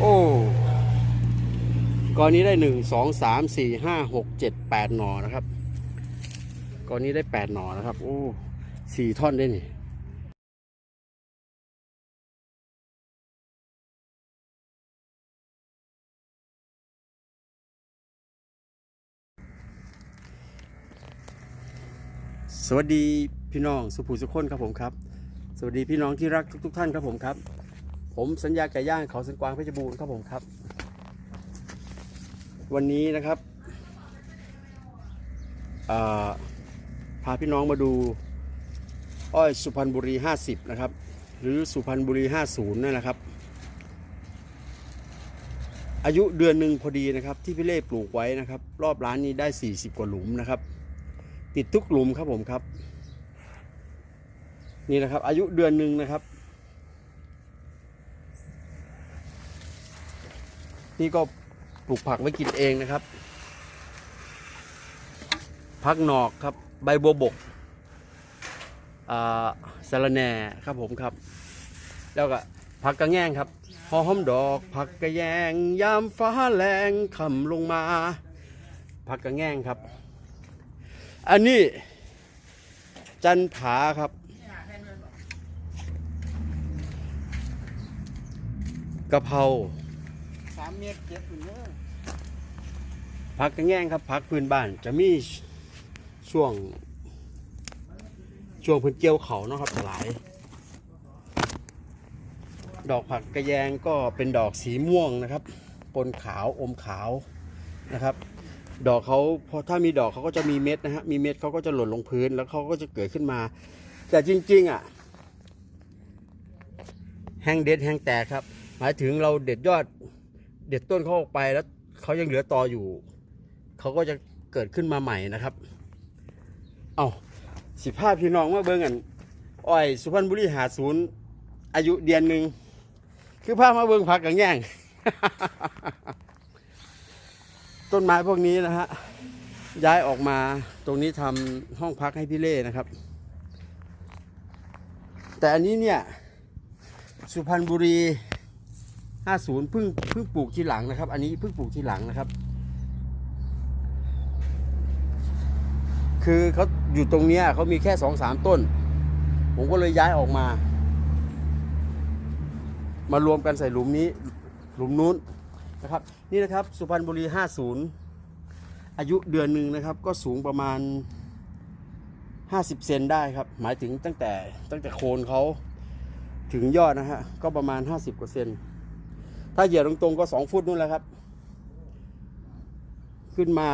โอ้กอนนี้ได้หนึ่งสองสามสี่ห้าหกเจ็ดแปดหน่อนะครับกอนนี้ได้แปดหน่อนะครับโอ้สี่ท่อนได้นี่สวัสดีพี่น้องสุภูสุขคนครับผมครับ สวัสดีพี่น้องที่รักทุก ๆ ท่านครับผมครับ ผมสัญญาไก่ย่างเขาสันกวางเพชรบูรณ์ครับผมครับ วันนี้นะครับาพาพี่น้องมาดูอ้อยสุพรรณบุรี 50 นะครับ หรือสุพรรณบุรี 50นั่นนะครับ อายุเดือนหนึ่งพอดีนะครับ ที่พี่เล่ปลูกไว้นะครับ รอบร้านนี้ได้ 40 กว่าหลุมนะครับ ติดทุกหลุมครับผมครับ นี่นะครับอายุเดือนหนึ่งนะครับ นี่ก็ปลูกผักไว้กินเองนะครับพักหนอกครับ ใบบัวบกอ่าสะระแหน่ครับผมครับ แล้วก็ผักกระแงงครับหอมดอกผักกระแยง ยามฟ้าแรงคำลงมาผักกระแงงครับ อันนี้ จันผาครับกะเพรา สามเมตรเจ็ดอยู่เนอะ พักกระแง่งครับพักพื้นบ้านจะมีช่วง ช่วงพื้นเกี่ยวเขาเนาะครับหลาย ดอกผักกระแยงก็เป็นดอกสีม่วงนะครับ ปนขาวอมขาวนะครับ ดอกเขาพอถ้ามีดอกเขาก็จะมีเม็ดนะฮะมีเม็ดเขาก็จะหล่นลงพื้นแล้วเขาก็จะเกิดขึ้นมา แต่จริงๆอะแห้งเด็ดแห้งแตกครับ หมายถึงเราเด็ดยอดเด็ดต้นเขาออกไปแล้วเขายังเหลือตออยู่ เขาก็จะเกิดขึ้นมาใหม่นะครับ เอาสิภาพพี่น้องมาเบิ่งกันอ้อยสุพรรณบุรีหาศูนย์อายุเดือนหนึ่งคือภาพมาเบิ่งผักกันแย่งต้นไม้พวกนี้นะฮะย้ายออกมาตรงนี้ทำห้องพักให้พี่เล่นะครับ แต่อันนี้เนี่ยสุพรรณบุรี 50เพิ่งเพิ่งปลูกทีหลังนะครับ อันนี้เพิ่งปลูกทีหลังนะครับ คือเขาอยู่ตรงเนี้ยเขามีแค่สองสามต้น ผมก็เลยย้ายออกมา มารวมกันใส่หลุมนี้ หลุมนู้นนะครับ นี่นะครับสุพรรณบุรี 50 อายุเดือนหนึ่งนะครับ ก็สูงประมาณ 50 เซนได้ครับ หมายถึงตั้งแต่ตั้งแต่โคนเขาถึงยอดนะฮะ ก็ประมาณ 50 กว่าเซน ถ้าเหยียดตรงๆก็ 2 ฟุตนู่นแหละครับ ขึ้นมา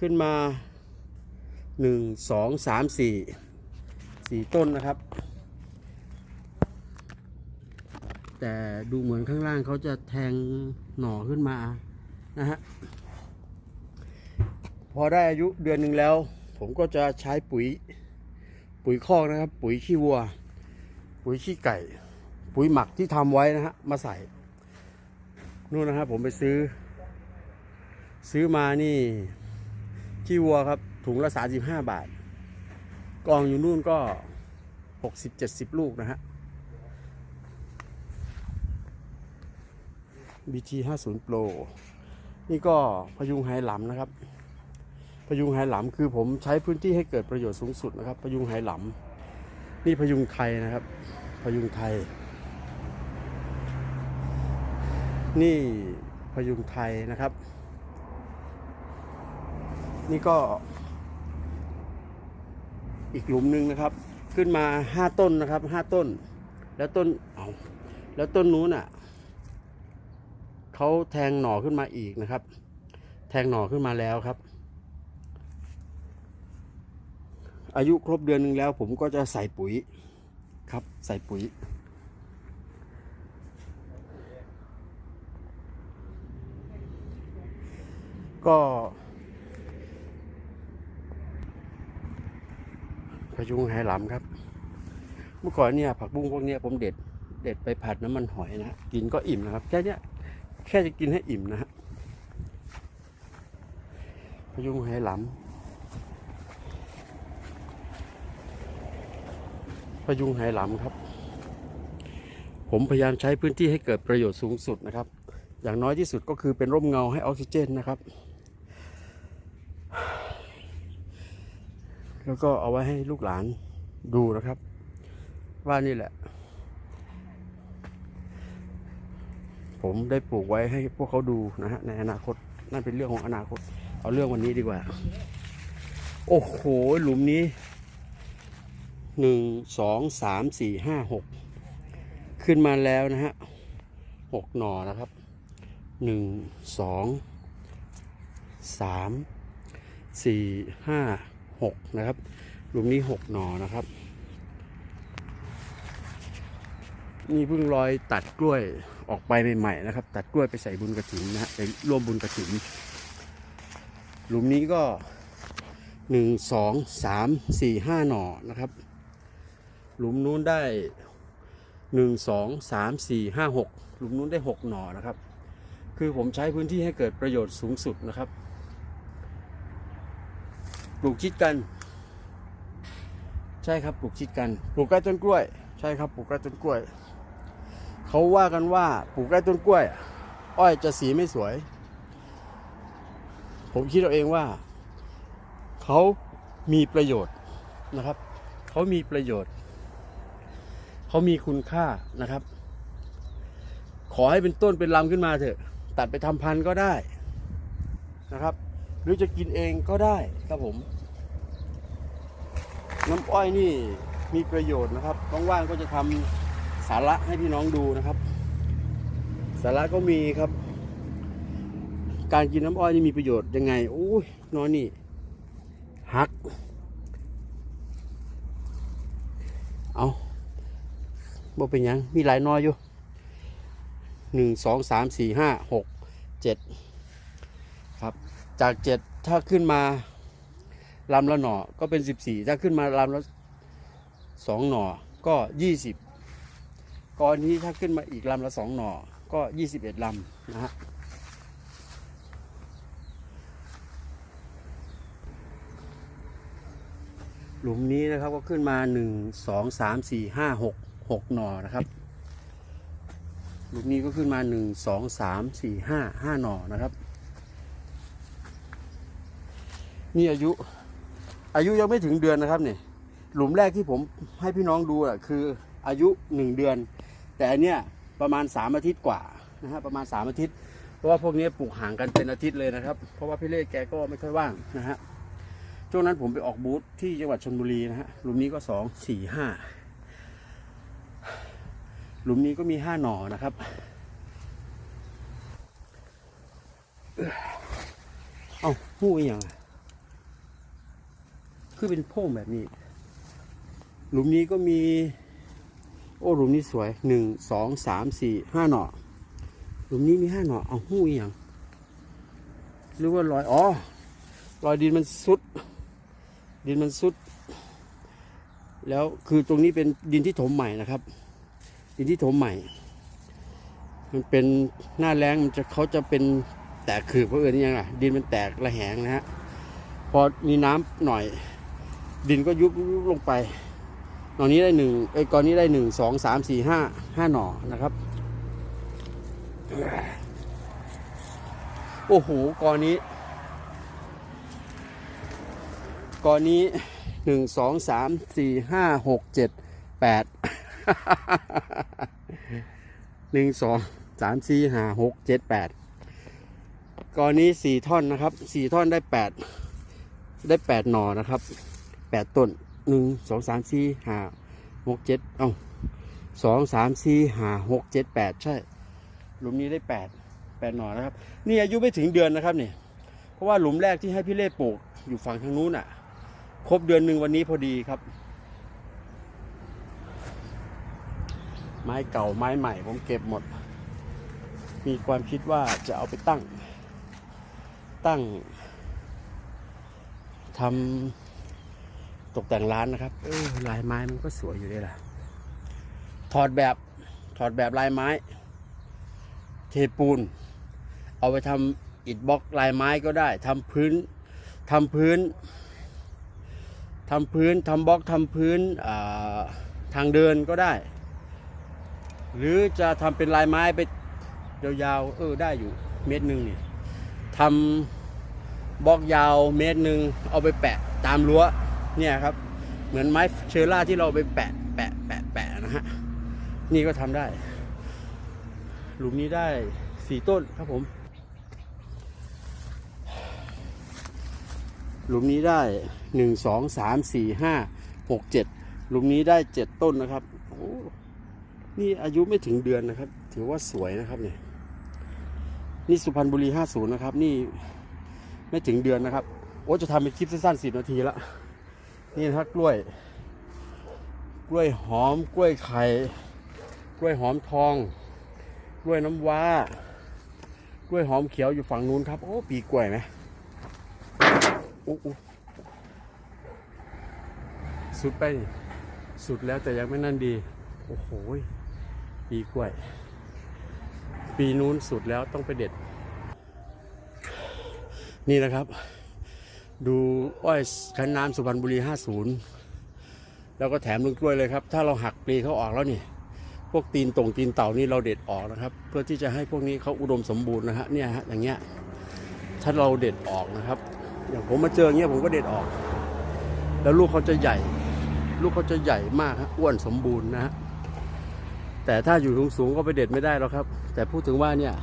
ขึ้นมา 1 2 3 4 4ต้นนะครับ แต่ดูเหมือนข้างล่างเขาจะแทงหน่อขึ้นมานะฮะพอได้อายุเดือนหนึ่งแล้ว ผมก็จะใช้ปุ๋ยปุ๋ยคอกนะครับ ปุ๋ยขี้วัว ปุ๋ยขี้ไก่ ปุ๋ยหมักที่ทำไว้นะฮะมาใส่นู่นนะครับผมไปซื้อ ซื้อมานี่ขี้วัวครับ ถุงละสาสิบาท กองอยู่นู่นก็หกสิบเจ็ดสิบลูกนะฮะ BT 50 Pro นี่ก็พยุงไหหลำนะครับ พยุงไหหลำคือผมใช้พื้นที่ให้เกิดประโยชน์สูงสุดนะครับ พยุงไหหลำนี่พยุงไทยนะครับ พยุงไทย นี่พยุงไทยนะครับ นี่ก็ อีกหลุมหนึ่งนะครับ ขึ้นมาห้าต้นนะครับห้าต้น แล้วต้นเอาแล้วต้นนู้นอะเขาแทงหน่อขึ้นมาอีกนะครับ แทงหน่อขึ้นมาแล้วครับ อายุครบเดือนหนึ่งแล้ว ผมก็จะใส่ปุ๋ยครับ ใส่ปุ๋ยก็ พยุงไหหลำครับ เมื่อก่อนเนี่ยผักบุ้งพวกเนี้ยผมเด็ดเด็ดไปผัดน้ำมันหอยนะฮะกินก็อิ่มนะครับแค่เนี้ยแค่จะกินให้อิ่มนะฮะพยุงไหหลำพยุงไหหลำครับ ผมพยายามใช้พื้นที่ให้เกิดประโยชน์สูงสุดนะครับ อย่างน้อยที่สุดก็คือเป็นร่มเงาให้ออกซิเจนนะครับ แล้วก็เอาไว้ให้ลูกหลานดูนะครับ ว่านี่แหละ ผมได้ปลูกไว้ให้พวกเขาดูนะฮะในอนาคตนั่นเป็นเรื่องของอนาคต เอาเรื่องวันนี้ดีกว่า โอ้โห หลุมนี้หนึ่งสองสามสี่ห้าหกขึ้นมาแล้วนะฮะหกหน่อนะครับหนึ่งสองสามสี่ห้า หกนะครับหลุมนี้หกหน่อนะครับ นี่เพิ่งรอยตัดกล้วยออกไปใหม่ๆนะครับ ตัดกล้วยไปใส่บุญกระถิ่นนะฮะไปร่วมบุญกระถิ่นหลุมนี้ก็หนึ่งสองสามสี่ห้าหน่อนะครับ หลุมนู้นได้หนึ่งสองสามสี่ห้าหกหลุมนู้นได้หกหน่อนะครับ คือผมใช้พื้นที่ให้เกิดประโยชน์สูงสุดนะครับ ปลูกชิดกัน ใช่ครับปลูกชิดกันปลูกใกล้ต้นกล้วย ใช่ครับปลูกใกล้ต้นกล้วย เขาว่ากันว่าปลูกใกล้ต้นกล้วย อ้อยจะสีไม่สวย ผมคิดเอาเองว่า เขามีประโยชน์นะครับ เขามีประโยชน์ เขามีคุณค่านะครับ ขอให้เป็นต้นเป็นลำขึ้นมาเถอะ ตัดไปทำพันธุ์ก็ได้นะครับ รือจะกินเองก็ได้ครับผม น้ำอ้อยนี่มีประโยชน์นะครับว่างๆก็จะทำสาระให้พี่น้องดูนะครับ สาระก็มีครับ การกินน้ำอ้อยนี่มีประโยชน์ยังไงโอ้ยนอนนี่หัก เอาบ่เป็นยังมีหลายนอยอยู่หนึ่งสองสามสี่ห้าหกเจ็ด จากเจ็ดถ้าขึ้นมาลำละหน่อก็เป็นสิบสี่ถ้าขึ้นมาลำละสองหน่อก็ยี่สิบกอนนี้ถ้าขึ้นมาอีกลำละสองหน่อก็ยี่สิบเอ็ดลำนะฮะหลุมนี้นะครับก็ขึ้นมาหนึ่งสองสามสี่ห้าหกหกหน่อนะครับหลุมนี้ก็ขึ้นมาหนึ่งสองสามสี่ห้าห้าหน่อนะครับ นี่อายุ อายุยังไม่ถึงเดือนนะครับเนี่ยหลุมแรกที่ผมให้พี่น้องดูอะคืออายุหนึ่งเดือน แต่อันเนี้ยประมาณสามอาทิตย์กว่านะฮะประมาณสามอาทิตย์ เพราะว่าพวกนี้ปลูกห่างกันเป็นอาทิตย์เลยนะครับ เพราะว่าพี่เล่แกก็ไม่ค่อยว่างนะฮะช่วงนั้นผมไปออกบูธที่จังหวัดชนบุรีนะฮะหลุมนี้ก็สองสี่ห้าหลุมนี้ก็มีห้าหน่อนะครับเอ้าหู้อย่าง คือเป็นโพ่งแบบนี้ หลุมนี้ก็มี โอ้หลุมนี้สวยหนึ่งสองสามสี่ห้าหน่อหลุมนี้มีห้าหน่อเอาหู้อย่างหรือว่ารอยอ๋อรอยดินมันซุด ดินมันซุด แล้วคือตรงนี้เป็นดินที่ถมใหม่นะครับ ดินที่ถมใหม่ มันเป็นหน้าแรงมันจะเขาจะเป็นแตกคือเพราะเอิญนี่ยังไงดินมันแตกระแหงนะฮะพอมีน้ำหน่อย ดินก็ยุบลงไปหน่อนี้ได้หนึ่งไอ้ยกอนนี้ได้หนึ่งสองสามสี่ห้าห้าหน่อนะครับ โอ้โหกอนนี้กอนนี้หนึ่งสองสามสี่ห้าหกเจ็ดแปดหนึ่งสองสามสี่ห้าหกเจ็ดแปดกอนนี้สี่ท่อนนะครับสี่ท่อนได้แปดได้แปดหน่อนะครับ แปดต้นหนึ่งสองสามสี่ห้าหกเจ็ดเอ้าสองสามสี่ห้าหกเจ็ดแปดใช่หลุมนี้ได้แปดแปดหน่อนะครับ นี่อายุไม่ถึงเดือนนะครับเนี่ยเพราะว่าหลุมแรกที่ให้พี่เล่ปลูกอยู่ฝั่งทางนู้นอะ ครบเดือนหนึ่งวันนี้พอดีครับ ไม้เก่าไม้ใหม่ผมเก็บหมด มีความคิดว่าจะเอาไปตั้ง ตั้งทำ ตกแต่งร้านนะครับเออลายไม้มันก็สวยอยู่เลยล่ะ ถอดแบบถอดแบบลายไม้ เทปูน เอาไปทำอิฐบล็อกลายไม้ก็ได้ทำพื้นทำพื้นทำพื้นทำบล็อกทำพื้นอ่าทางเดินก็ได้ หรือจะทำเป็นลายไม้ไปยาวๆเออได้อยู่เมตรหนึ่งนี่ทำบล็อกยาวเมตรหนึ่งเอาไปแปะตามรั้ว เนี่ยครับ เหมือนไม้เชอร่าที่เราไปแปะแปะแปะแปะนะฮะ นี่ก็ทำได้ หลุมนี้ได้สี่ต้นครับผม หลุมนี้ได้หนึ่งสองสามสี่ห้าหกเจ็ดหลุมนี้ได้เจ็ดต้นนะครับโอ้นี่อายุไม่ถึงเดือนนะครับ ถือว่าสวยนะครับเนี่ยนี่สุพรรณบุรีห้าศูนย์นะครับ นี่ไม่ถึงเดือนนะครับ โอ้จะทำเป็นคลิปสั้นๆสิบนาทีละ นี่นะครับกล้วย กล้วยหอมกล้วยไข่ กล้วยหอมทอง กล้วยน้ำว้า กล้วยหอมเขียวอยู่ฝั่งนู้นครับโอ้ปีกล้วยไหมอู้อู้สุดไปสุดแล้วแต่ยังไม่นั่นดี โอ้โหปีกล้วย ปีนู้นสุดแล้วต้องไปเด็ด นี่นะครับ ดูอ้อยคันน้ำสุพรรณบุรี 50 แล้วก็แถมลูกกล้วยเลยครับ ถ้าเราหักปลีเขาออกแล้วนี่ พวกตีนตรงตีนเต่านี่เราเด็ดออกนะครับ เพื่อที่จะให้พวกนี้เขาอุดมสมบูรณ์นะฮะเนี่ยฮะอย่างเงี้ยถ้าเราเด็ดออกนะครับ อย่างผมมาเจอเงี้ยผมก็เด็ดออก แล้วลูกเขาจะใหญ่ ลูกเขาจะใหญ่มากฮะอ้วนสมบูรณ์นะฮะแต่ถ้าอยู่สูงๆก็ไปเด็ดไม่ได้หรอกครับ แต่พูดถึงว่าเนี่ย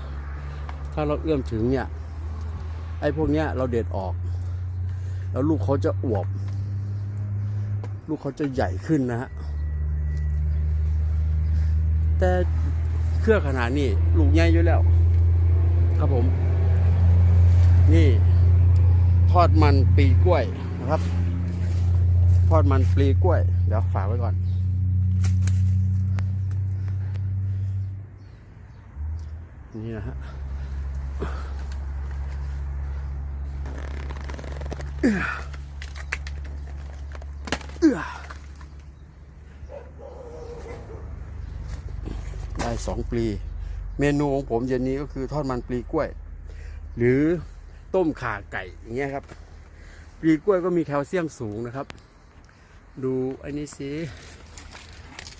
ถ้าเราเอื้อมถึงเนี่ยไอ้พวกเนี้ยเราเด็ดออก แล้วลูกเขาจะอวบ ลูกเขาจะใหญ่ขึ้นนะฮะ แต่เครื่องขนาดนี้ลูกใหญ่อยู่แล้ว ครับผม นี่ ทอดมันปีกล้วยนะครับ ทอดมันปลีกล้วย เดี๋ยวฝากไว้ก่อนนี่นะฮะ ได้สองปลี เมนูของผมเย็นนี้ก็คือทอดมันปลีกล้วย หรือต้มข่าไก่อย่างเงี้ยครับ ปลีกล้วยก็มีแคลเซียมสูงนะครับ ดูอ้นี่สิ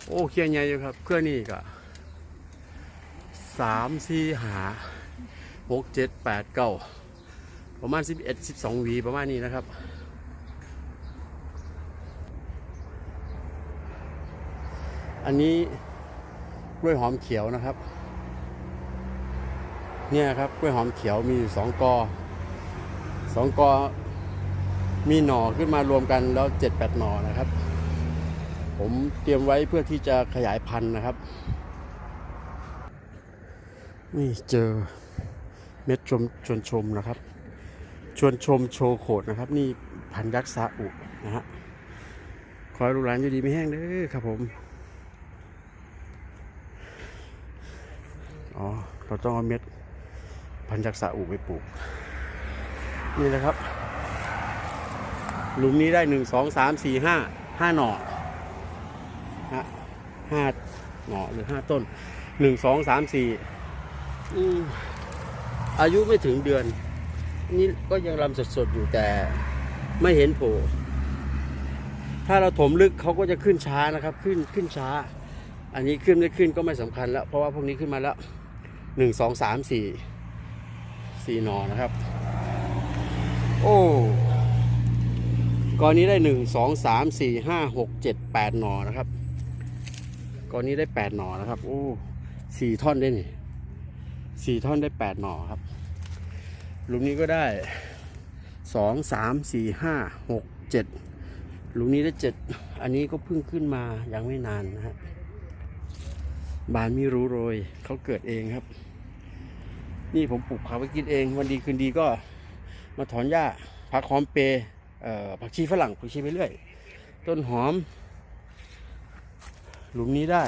โอ้เครียดใหญ่อยู่ครับเครื่องนี้ก็สามสี่หาหกเจ็ดแปดเก้า ประมาณสิบเอ็ดสิบสองวีประมาณนี้นะครับ อันนี้กล้วยหอมเขียวนะครับ เนี่ยครับกล้วยหอมเขียวมีอยู่สองกอสองกอมีหน่อขึ้นมารวมกันแล้วเจ็ดแปดหน่อนะครับ ผมเตรียมไว้เพื่อที่จะขยายพันธุ์นะครับนี่เจอเม็ดชมชนชมนะครับ ชวนชมโชว์โขดนะครับ นี่พันยักษ์ซาอุนะฮะขอให้ลูกหลานอยู่ดีไม่แห้งเด้อครับผม อ๋อ เราต้องเอาเม็ดพันธุ์จากซาอุไปปลูก นี่นะครับ หลุมนี้ได้หนึ่งสองสามสี่ห้าห้าหน่อฮะห้าหน่อหรือห้าต้นหนึ่งสองสามสี่อายุไม่ถึงเดือน นี่ก็ยังลำสดๆอยู่แต่ไม่เห็นโผล่ถ้าเราถมลึกเขาก็จะขึ้นช้านะครับ ขึ้นขึ้นช้า อันนี้ขึ้นไม่ขึ้นก็ไม่สำคัญแล้ว เพราะว่าพวกนี้ขึ้นมาแล้วหนึ่งสองสามสี่สี่หนอนะครับ โอ้ก้อนนี้ได้หนึ่งสองสามสี่ห้าหกเจ็ดแปดหนอนะครับก้อนนี้ได้แปดหนอนะครับ โอ้สี่ท่อนได้นี่สี่ท่อนได้แปดหนอครับ หลุมนี้ก็ได้สองสามสี่ห้าหกเจ็ดหลุมนี้ได้เจ็ดอันนี้ก็เพิ่งขึ้นมายังไม่นานนะฮะบานไม่รู้โรยเขาเกิดเองครับ นี่ผมปลูกผักไว้กินเอง วันดีคืนดีก็มาถอนหญ้าผักหอมเปย์เอ่อผักชีฝรั่งผักชีไปเรื่อย ต้นหอม หลุมนี้ได้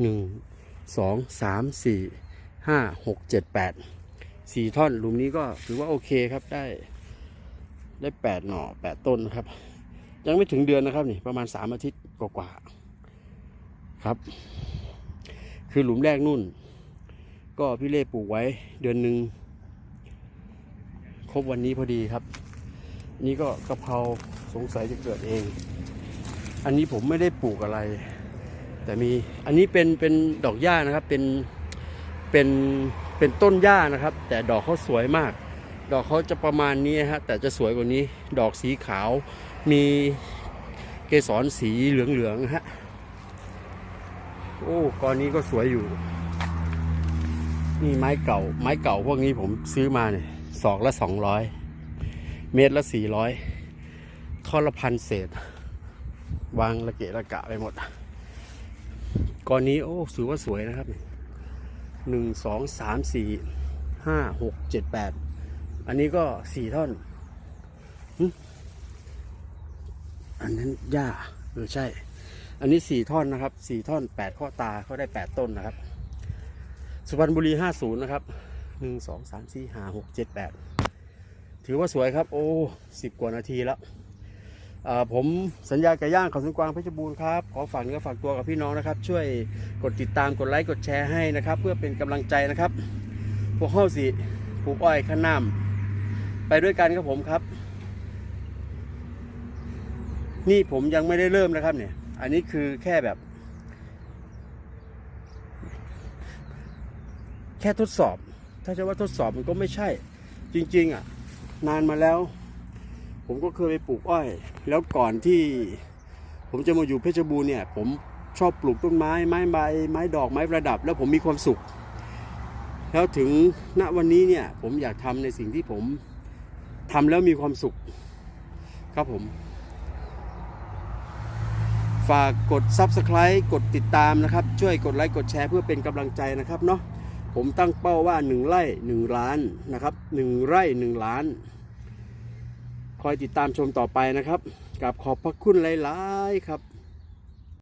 หนึ่งสองสามสี่ ห้าหกเจ็ดแปดสี่ท่อนหลุมนี้ก็ถือว่าโอเคครับได้ได้แปดหน่อแปดต้นครับ ยังไม่ถึงเดือนนะครับนี่ประมาณสามอาทิตย์กว่าๆครับ คือหลุมแรกนู่น ก็พี่เล่ปลูกไว้เดือนหนึ่งครบวันนี้พอดีครับ นี่ก็กะเพราสงสัยจะเกิดเอง อันนี้ผมไม่ได้ปลูกอะไร แต่มีอันนี้เป็นเป็นดอกหญ้านะครับเป็น เป็นเป็นต้นหญ้านะครับ แต่ดอกเขาสวยมาก ดอกเขาจะประมาณนี้ฮะแต่จะสวยกว่านี้ ดอกสีขาวมีเกสรสีเหลืองๆฮะโอ้กอนนี้ก็สวยอยู่ นี่ไม้เก่า ไม้เก่าพวกนี้ผมซื้อมาเนี่ยศอกละสองร้อยเมตรละสี่ร้อยท่อนละพันเศษ วางระเกะระกะไปหมดก้อนนี้โอ้ถือว่าสวยนะครับ หนึ่งสองสามสี่ห้าหกเจ็ดแปดอันนี้ก็สี่ท่อน อันนั้นหญ้าเออใช่ อันนี้สี่ท่อนนะครับสี่ท่อนแปดข้อตาเขาได้แปดต้นนะครับ สุพรรณบุรีห้าศูนย์นะครับหนึ่งสองสามสี่ห้าหกเจ็ดแปดถือว่าสวยครับ โอ้สิบกว่านาทีแล้ว ผมสัญญาไก่ย่างเขาสวนกวางเพชรบูรณ์ครับ ขอฝากเนื้อฝากตัวกับพี่น้องนะครับ ช่วยกดติดตามกดไลค์กดแชร์ให้นะครับ เพื่อเป็นกำลังใจนะครับ พวกเข้าสิปลูกอ้อยข้าน้ำไปด้วยกันครับผมครับ นี่ผมยังไม่ได้เริ่มนะครับเนี่ย อันนี้คือแค่แบบ แค่ทดสอบ ถ้าจะว่าทดสอบมันก็ไม่ใช่ จริง ๆ อะ นานมาแล้ว ผมก็เคยไปปลูกอ้อย แล้วก่อนที่ผมจะมาอยู่เพชรบูรณ์เนี่ย ผมชอบปลูกต้นไม้ไม้ใบไม้ดอกไม้ประดับ แล้วผมมีความสุข แล้วถึงณวันนี้เนี่ยผมอยากทำในสิ่งที่ผมทำแล้วมีความสุข ครับผม ฝากกด Subscribe กดติดตามนะครับ ช่วยกดไลค์กดแชร์เพื่อเป็นกำลังใจนะครับเนาะผมตั้งเป้าว่า 1 ไร่ 1 ล้านนะครับ 1 ไร่ 1 ล้าน คอยติดตามชมต่อไปนะครับกับขอบพระคุณหลาย ๆ ครับ